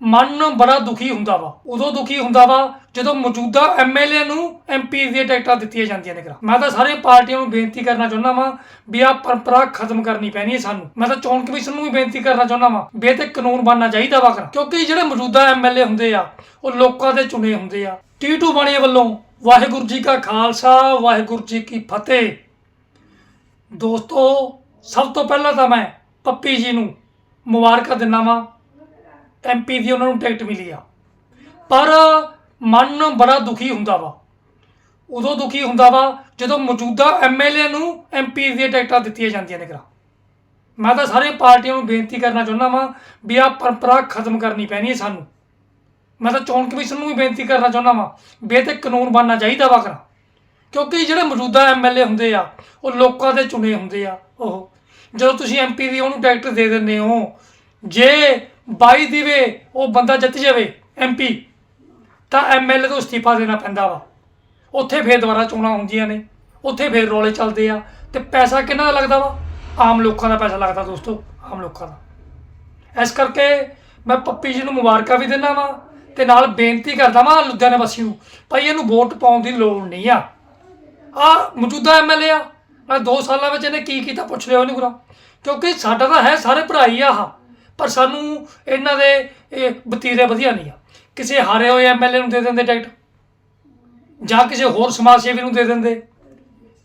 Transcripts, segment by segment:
ਮਨ ਬੜਾ ਦੁਖੀ ਹੁੰਦਾ ਵਾ। ਉਦੋਂ ਦੁਖੀ ਹੁੰਦਾ ਵਾ ਜਦੋਂ ਮੌਜੂਦਾ ਐਮਐਲਏ ਨੂੰ ਐਮਪੀ ਦੀਆਂ ਟਿਕਟਾਂ ਦਿੱਤੀਆਂ ਜਾਂਦੀਆਂ ਨੇ ਮੈਂ ਤਾਂ ਸਾਰੇ ਪਾਰਟੀਆਂ ਨੂੰ ਬੇਨਤੀ ਕਰਨਾ ਚਾਹੁੰਦਾ ਵਾਂ ਵੀ ਆਹ ਪਰੰਪਰਾ ਖਤਮ ਕਰਨੀ ਪੈਣੀ ਹੈ ਸਾਨੂੰ। ਮੈਂ ਤਾਂ ਚੋਣ ਕਮਿਸ਼ਨ ਨੂੰ ਵੀ ਬੇਨਤੀ ਕਰਨਾ ਚਾਹੁੰਦਾ ਵਾਂ ਵੀ ਇਹ ਤੇ ਕਾਨੂੰਨ ਬਣਨਾ ਚਾਹੀਦਾ ਵਾ ਕਿਉਂਕਿ ਜਿਹੜੇ ਮੌਜੂਦਾ ਐਮਐਲਏ ਹੁੰਦੇ ਆ, ਉਹ ਲੋਕਾਂ ਦੇ ਚੁਣੇ ਹੁੰਦੇ ਆ। ਟੀਟੂ ਬਾਣੀਏ ਵੱਲੋਂ ਵਾਹਿਗੁਰੂ ਜੀ ਕਾ ਖਾਲਸਾ, ਵਾਹਿਗੁਰੂ ਜੀ ਕੀ ਫਤਿਹ। ਦੋਸਤੋ, ਸਭ ਤੋਂ ਪਹਿਲਾਂ ਤਾਂ ਮੈਂ ਪੱਪੀ ਜੀ ਨੂੰ ਮੁਬਾਰਕਾਂ ਦਿੰਦਾ ਵਾਂ। ਐਮਪੀ ਦੀ ਉਹਨਾਂ ਨੂੰ ਟਿਕਟ ਮਿਲੀ ਆ। ਪਰ ਮਨ ਬੜਾ ਦੁਖੀ ਹੁੰਦਾ ਵਾ। ਉਦੋਂ ਦੁਖੀ ਹੁੰਦਾ ਵਾ ਜਦੋਂ ਮੌਜੂਦਾ ਐਮਐਲਏ ਨੂੰ ਐਮਪੀ ਦੀਆਂ ਟਿਕਟਾਂ ਦਿੱਤੀਆਂ ਜਾਂਦੀਆਂ ਨੇ ਕਰਾ ਮੈਂ ਤਾਂ ਸਾਰੇ ਪਾਰਟੀਆਂ ਨੂੰ ਬੇਨਤੀ ਕਰਨਾ ਚਾਹੁੰਦਾ ਵਾਂ ਵੀ ਆਹ ਪਰੰਪਰਾ ਖਤਮ ਕਰਨੀ ਪੈਣੀ ਹੈ ਸਾਨੂੰ। ਮੈਂ ਤਾਂ ਚੋਣ ਕਮਿਸ਼ਨ ਨੂੰ ਵੀ ਬੇਨਤੀ ਕਰਨਾ ਚਾਹੁੰਦਾ ਵਾਂ ਵੀ ਇਹ ਤੇ ਕਾਨੂੰਨ ਬਣਨਾ ਚਾਹੀਦਾ ਵਾ ਕਰਾ ਕਿਉਂਕਿ ਜਿਹੜੇ ਮੌਜੂਦਾ ਐਮਐਲਏ ਹੁੰਦੇ ਆ, ਉਹ ਲੋਕਾਂ ਦੇ ਚੁਣੇ ਹੁੰਦੇ ਆ, ਉਹ। ਜਦੋਂ ਤੁਸੀਂ ਐਮਪੀ ਦੀ ਉਹਨੂੰ ਟਿਕਟ ਦੇ ਦਿੰਦੇ ਹੋ, ਜੇ 22 ਦੀ ਉਹ ਬੰਦਾ ਜਿੱਤ ਜਾਵੇ ਐਮਪੀ ਤਾਂ ਐਮਐਲਏ ਤੋਂ ਅਸਤੀਫਾ ਦੇਣਾ ਪੈਂਦਾ ਵਾ। ਉੱਥੇ ਫੇਰ ਦੁਬਾਰਾ ਚੋਣਾਂ ਹੁੰਦੀਆਂ ਨੇ, ਉੱਥੇ ਫੇਰ ਰੌਲੇ ਚੱਲਦੇ ਆ, ਤੇ ਪੈਸਾ ਕਿਹਨਾਂ ਦਾ ਲੱਗਦਾ ਵਾ? ਆਮ ਲੋਕਾਂ ਦਾ ਪੈਸਾ ਲੱਗਦਾ ਦੋਸਤੋ, ਆਮ ਲੋਕਾਂ ਦਾ। ਇਸ ਕਰਕੇ ਮੈਂ ਪੱਪੀ ਜੀ ਨੂੰ ਮੁਬਾਰਕਾਂ ਵੀ ਦਿੰਦਾ ਵਾਂ, ਤੇ ਨਾਲ ਬੇਨਤੀ ਕਰਦਾ ਵਾਂ ਲੁਧਿਆਣਾ ਵਾਸੀ ਨੂੰ, ਭਾਈ ਇਹਨੂੰ ਵੋਟ ਪਾਉਣ ਦੀ ਲੋੜ ਨਹੀਂ ਆ। ਆ ਮੌਜੂਦਾ ਐਮਐਲਏ ਆ, ਮੈਂ 2 ਸਾਲਾਂ ਵਿੱਚ ਇਹਨੇ ਕੀ ਕੀਤਾ ਪੁੱਛ ਲਿਓ ਇਹਨੂੰ ਗੁਰਾ ਕਿਉਂਕਿ ਸਾਡਾ ਤਾਂ ਹੈ ਸਾਰੇ ਭਰਾ ਹੀ ਆ ਆਹ। ਪਰ ਸਾਨੂੰ ਇਹਨਾਂ ਦੇ ਇਹ ਵਤੀਰੇ ਵਧੀਆ ਨਹੀਂ ਆ। ਕਿਸੇ ਹਾਰੇ ਹੋਏ ਐਮਐਲਏ ਨੂੰ ਦੇ ਦਿੰਦੇ ਟਿਕਟ, ਜਾਂ ਕਿਸੇ ਹੋਰ ਸਮਾਜ ਸੇਵੀ ਨੂੰ ਦੇ ਦਿੰਦੇ,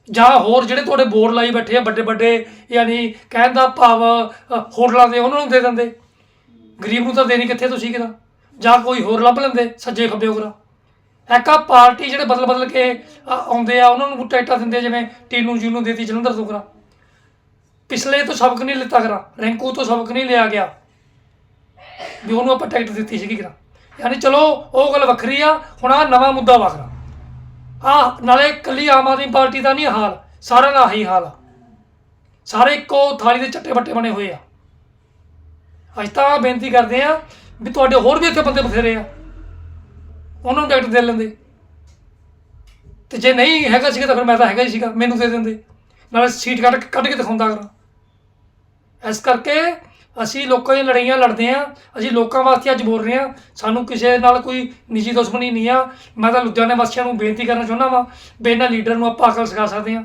ਜਾਂ ਹੋਰ ਜਿਹੜੇ ਤੁਹਾਡੇ ਬੋਰਡ ਲਾਈ ਬੈਠੇ ਆ, ਵੱਡੇ ਵੱਡੇ, ਯਾਨੀ ਕਹਿਣ ਦਾ ਭਾਵ ਹੋਟਲਾਂ ਦੇ ਉਹਨਾਂ ਨੂੰ ਦੇ ਦਿੰਦੇ। ਗਰੀਬ ਨੂੰ ਤਾਂ ਦੇਣੀ ਕਿੱਥੇ ਤੁਸੀਂ ਕਿਦਾ ਜਾਂ ਕੋਈ ਹੋਰ ਲੱਭ ਲੈਂਦੇ, ਸੱਜੇ ਖੱਬੇ ਉਗਰਾ। ਐਕਾ ਪਾਰਟੀ ਜਿਹੜੇ ਬਦਲ ਬਦਲ ਕੇ ਆਉਂਦੇ ਆ, ਉਹਨਾਂ ਨੂੰ ਟਿਕਟਾਂ ਦਿੰਦੇ, ਜਿਵੇਂ ਟੀਨੂ ਜੀ ਨੂੰ ਦੇਤੀ ਜਲੰਧਰ ਤੋਂ ਕਰਾ ਪਿਛਲੇ ਤੋਂ ਸਬਕ ਨਹੀਂ ਲਿੱਤਾ ਕਰਾ, ਰੈਂਕੂ ਤੋਂ ਸਬਕ ਨਹੀਂ ਲਿਆ ਗਿਆ। ਵੀ ਉਹਨੂੰ ਆਪਾਂ ਟਿਕਟ ਦਿੱਤੀ ਸੀਗੀ ਕਰਾ ਯਾਨੀ ਚਲੋ, ਉਹ ਗੱਲ ਵੱਖਰੀ ਆ, ਹੁਣ ਆ ਨਵਾਂ ਮੁੱਦਾ ਵੱਖਰਾ। ਆ ਨਾਲੇ ਕੱਲੀ ਆਮ ਆਦਮੀ ਪਾਰਟੀ ਦਾ ਨਹੀਂ ਹਾਲ, ਸਾਰਿਆਂ ਦਾ ਆਹੀ ਹਾਲ ਆ। ਸਾਰੇ ਇੱਕੋ ਥਾਲੀ ਦੇ ਚੱਟੇ ਬੱਟੇ ਬਣੇ ਹੋਏ ਆ। ਅੱਜ ਤਾਂ ਬੇਨਤੀ ਕਰਦੇ ਆ ਵੀ ਤੁਹਾਡੇ ਹੋਰ ਵੀ ਇੱਥੇ ਬੰਦੇ ਬਥੇਰੇ ਆ। ਉਹਨਾਂ ਨੂੰ ਟਿਕਟ ਦੇ ਲੈਂਦੇ। ਤੇ ਜੇ ਨਹੀਂ ਹੈਗਾ ਸੀਗਾ ਤਾਂ ਫਿਰ ਮੈਂ ਤਾਂ ਹੈਗਾ ਹੀ ਸੀਗਾ, ਮੈਨੂੰ ਦੇ ਦਿੰਦੇ। ਨਾਲੇ ਸੀਟ ਕੱਢ ਕੇ ਕੱਢ ਕੇ ਦਿਖਾਉਂਦਾ ਕਰਾਂ। ਇਸ ਕਰਕੇ ਅਸੀਂ ਲੋਕਾਂ ਦੀਆਂ ਲੜਾਈਆਂ ਲੜਦੇ ਆ ਅਸੀਂ ਲੋਕਾਂ ਵਾਸਤੇ ਅੱਜ ਬੋਲ ਰਹੇ ਆ ਸਾਨੂੰ ਕਿਸੇ ਨਾਲ ਕੋਈ ਨਿੱਜੀ ਦੁਸ਼ਮਣੀ ਨਹੀਂ ਆ। ਮੈਂ ਤਾਂ ਲੁਧਿਆਣੇ ਵਾਸੀਆਂ ਨੂੰ ਬੇਨਤੀ ਕਰਨਾ ਚਾਹੁੰਦਾ ਵਾਂ ਵੀ ਇਹਨਾਂ ਲੀਡਰ ਨੂੰ ਆਪਾਂ ਅਕਲ ਸਿਖਾ ਸਕਦੇ ਆ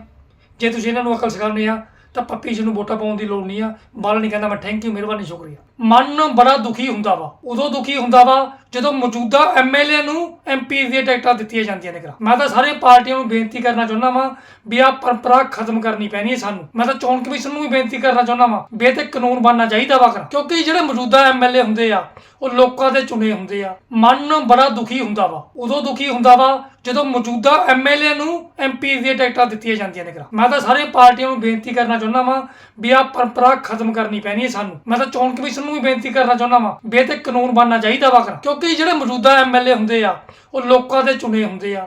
ਜੇ ਤੁਸੀਂ ਇਹਨਾਂ ਨੂੰ ਅਕਲ ਸਿਖਾਉਂਦੇ ਆ ਤਾਂ ਪੱਪੀ ਜੀ ਨੂੰ ਵੋਟਾਂ ਪਾਉਣ ਦੀ ਲੋੜ ਨਹੀਂ ਆ। ਬਾਲ ਨਹੀਂ ਕਹਿੰਦਾ ਮੈਂ ਥੈਂਕ ਯੂ ਮਿਹਰਬਾਨੀ, ਸ਼ੁਕਰੀਆ। ਮਨ ਬੜਾ ਦੁਖੀ ਹੁੰਦਾ ਵਾ। ਉਦੋਂ ਦੁਖੀ ਹੁੰਦਾ ਵਾ ਜਦੋਂ ਮੌਜੂਦਾ ਐਮਐਲਏ ਨੂੰ ਐਮਪੀ ਦੀਆਂ ਟਿਕਟਾਂ ਦਿੱਤੀਆਂ ਜਾਂਦੀਆਂ ਨੇ ਮੈਂ ਤਾਂ ਸਾਰੇ ਪਾਰਟੀਆਂ ਨੂੰ ਬੇਨਤੀ ਕਰਨਾ ਚਾਹੁੰਦਾ ਵਾਂ ਵੀ ਆਹ ਪਰੰਪਰਾ ਖਤਮ ਕਰਨੀ ਪੈਣੀ ਹੈ ਸਾਨੂੰ। ਮੈਂ ਤਾਂ ਚੋਣ ਕਮਿਸ਼ਨ ਨੂੰ ਵੀ ਬੇਨਤੀ ਕਰਨਾ ਚਾਹੁੰਦਾ ਵਾਂ ਵੀ ਤੇ ਕਾਨੂੰਨ ਬਣਨਾ ਚਾਹੀਦਾ ਵਾ ਕਿਉਂਕਿ ਜਿਹੜੇ ਮੌਜੂਦਾ ਐਮਐਲਏ ਹੁੰਦੇ ਆ, ਉਹ ਲੋਕਾਂ ਦੇ ਚੁਣੇ ਹੁੰਦੇ ਆ। ਮਨ ਬੜਾ ਦੁਖੀ ਹੁੰਦਾ ਵਾ। ਉਦੋਂ ਦੁਖੀ ਹੁੰਦਾ ਵਾ ਜਦੋਂ ਮੌਜੂਦਾ ਐਮਐਲਏ ਨੂੰ ਐਮਪੀ ਦੀਆਂ ਟਿਕਟਾਂ ਦਿੱਤੀਆਂ ਜਾਂਦੀਆਂ ਨੇ ਮੈਂ ਤਾਂ ਸਾਰੇ ਪਾਰਟੀਆਂ ਨੂੰ ਬੇਨਤੀ ਕਰਨਾ ਚਾਹੁੰਦਾ ਵਾਂ ਵੀ ਆਹ ਪਰੰਪਰਾ ਖਤਮ ਕਰਨੀ ਪੈਣੀ ਹੈ ਸਾਨੂੰ। ਮੈਂ ਤਾਂ ਚੋਣ ਕਮਿਸ਼ਨ ਨੂੰ ਵੀ ਬੇਨਤੀ ਕਰਨਾ ਚਾਹੁੰਦਾ ਵਾਂ ਵੀ ਇਹ ਤੇ ਕਾਨੂੰਨ ਬਣਨਾ ਚਾਹੀਦਾ ਵਾ ਕਰਾ ਕਿਉਂਕਿ ਜਿਹੜੇ ਮੌਜੂਦਾ ਐਮਐਲਏ ਹੁੰਦੇ ਆ, ਉਹ ਲੋਕਾਂ ਦੇ ਚੁਣੇ ਹੁੰਦੇ ਆ।